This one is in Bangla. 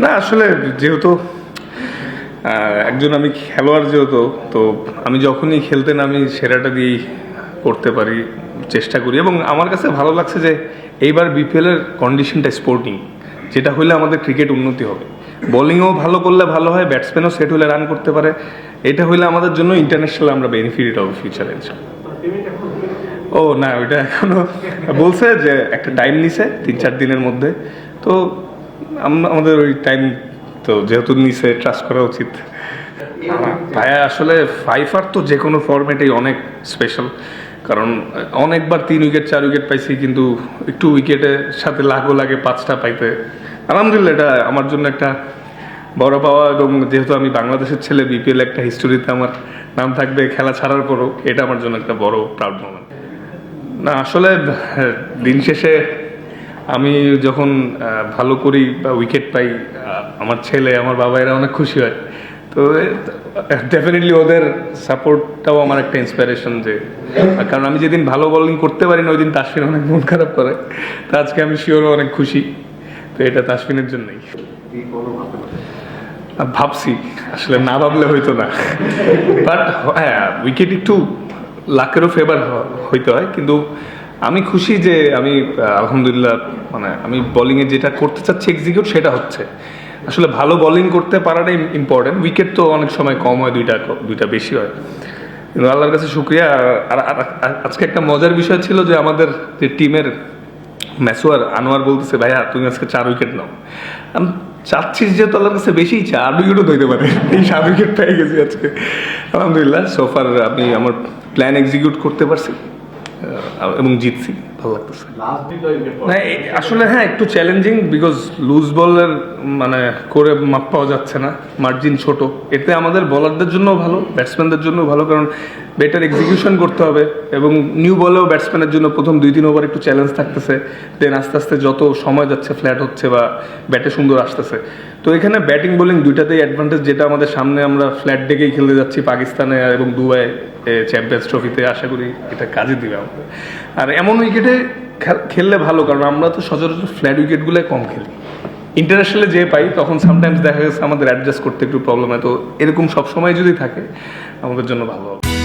না, আসলে যেহেতু একজন আমি খেলোয়াড় যেহেতু, তো আমি যখনই খেলতে নামি সেরাটা দিয়েই করতে পারি, চেষ্টা করি। এবং আমার কাছে ভালো লাগছে যে এইবার বিপিএলের কন্ডিশনটা স্পোর্টিং যেটা হলে আমাদের ক্রিকেট উন্নতি হবে। বোলিংও ভালো করলে ভালো হয় ব্যাটসম্যানও সেট হলে রান করতে পারে। এটা হলে আমাদের জন্য ইন্টারন্যাশনাল আমরা বেনিফিট হবে ফিউচারে ও, না, ওইটা এখনও বলছে যে একটা টাইম নিছে, তিন চার দিনের মধ্যে। তো আম- আমাদের ওই টাইম তো যেহেতু নিচে ট্রাস্ট করা উচিত। ভাইয়া, আসলে ফাইফার তো যে কোনো ফরম্যাটেই অনেক স্পেশাল কারণ, অনেকবার তিন উইকেট চার উইকেট পাইছি, কিন্তু একটু উইকেটের সাথে লাগো লাগে পাঁচটা পাইতে। আলহামদুলিল্লাহ, এটা আমার জন্য একটা বড় পাওয়া এবং যেহেতু আমি বাংলাদেশের ছেলে বিপিএল একটা হিস্টোরিতে আমার নাম থাকবে, খেলা ছাড়ার পরও, এটা আমার জন্য একটা বড় প্রাউড মোমেন্ট না, আসলে, দিন শেষে আমি যখন ভালো করি বা উইকেট পাই আমার ছেলে, আমার বাবা এরা অনেক খুশি হয়। তো ডেফিনেটলি ওদের সাপোর্টটাও আমার একটা ইন্সপিরেশন যে কারণ আমি যেদিন ভালো বোলিং করতে পারি না ওই দিন তাসফিন অনেক মন খারাপ করে। তো আজকে আমি শিওরও অনেক খুশি। তো এটা তাসফিনের জন্যই। ভাবছি, আসলে না ভাবলে হইতো না। বাট হ্যাঁ উইকেট একটু লাকেরও ফেভার হইতে হয়। কিন্তু আমি খুশি যে আমি আলহামদুলিল্লাহ মানে আমি বোলিংয়ে যেটা করতে চাচ্ছি এক্সিকিউট সেটা হচ্ছে। আসলে ভালো বোলিং করতে পারাটাই ইম্পর্টেন্ট উইকেট তো অনেক সময় কম হয়, দুইটা দুইটা বেশি হয়। কিন্তু আল্লাহর কাছে শুক্রিয়া। আর আজকে একটা মজার বিষয় ছিল যে আমাদের যে টিমের ম্যাসোয়ার আনোয়ার বলতেছে, ভাইয়া, তুমি আজকে চার উইকেট নাও। আমি চাচ্ছিস যে তো আল্লাহর কাছে বেশি চার উইকেটও ধরতে পারে। এই সাত উইকেট পেয়ে গেছি আজকে। আলহামদুলিল্লাহ সোফার আমি আমার প্ল্যান এক্সিকিউট করতে পারছি। এবং জিতছি ভালো লাগতেছে। না আসলে হ্যাঁ একটু চ্যালেঞ্জিং বিকজ লুজ বলের মানে করে মাপ পাওয়া যাচ্ছে না। মার্জিন ছোট। এতে আমাদের বলারদের জন্য ভালো ব্যাটসম্যানদের জন্য ভালো কারণ বেটার এক্সিকিউশন করতে হবে এবং নিউ বলেও ব্যাটসম্যানের জন্য প্রথম দুই তিন ওভার একটু চ্যালেঞ্জ থাকতেছে। দেন আস্তে আস্তে যত সময় যাচ্ছে ফ্ল্যাট হচ্ছে বা ব্যাটে সুন্দর আসতেছে। তো এখানে ব্যাটিং বোলিং দুইটাতেই অ্যাডভান্টেজ যেটা আমাদের সামনে আমরা ফ্ল্যাট ডেকেই খেলতে যাচ্ছি পাকিস্তানে এবং দুবাই চ্যাম্পিয়ন্স ট্রফিতে আশা করি এটা কাজে দিবে আমাদের। আর এমন উইকেটে খেললে ভালো, কারণ আমরা তো সচরাচর ফ্ল্যাট উইকেটগুলোই কম খেলি। ইন্টারন্যাশনালে যে পাই, তখন সামটাইমস দেখা গেছে আমাদের অ্যাডজাস্ট করতে একটু প্রবলেম হয়। তো এরকম সবসময় যদি থাকে, আমাদের জন্য ভালো হবে।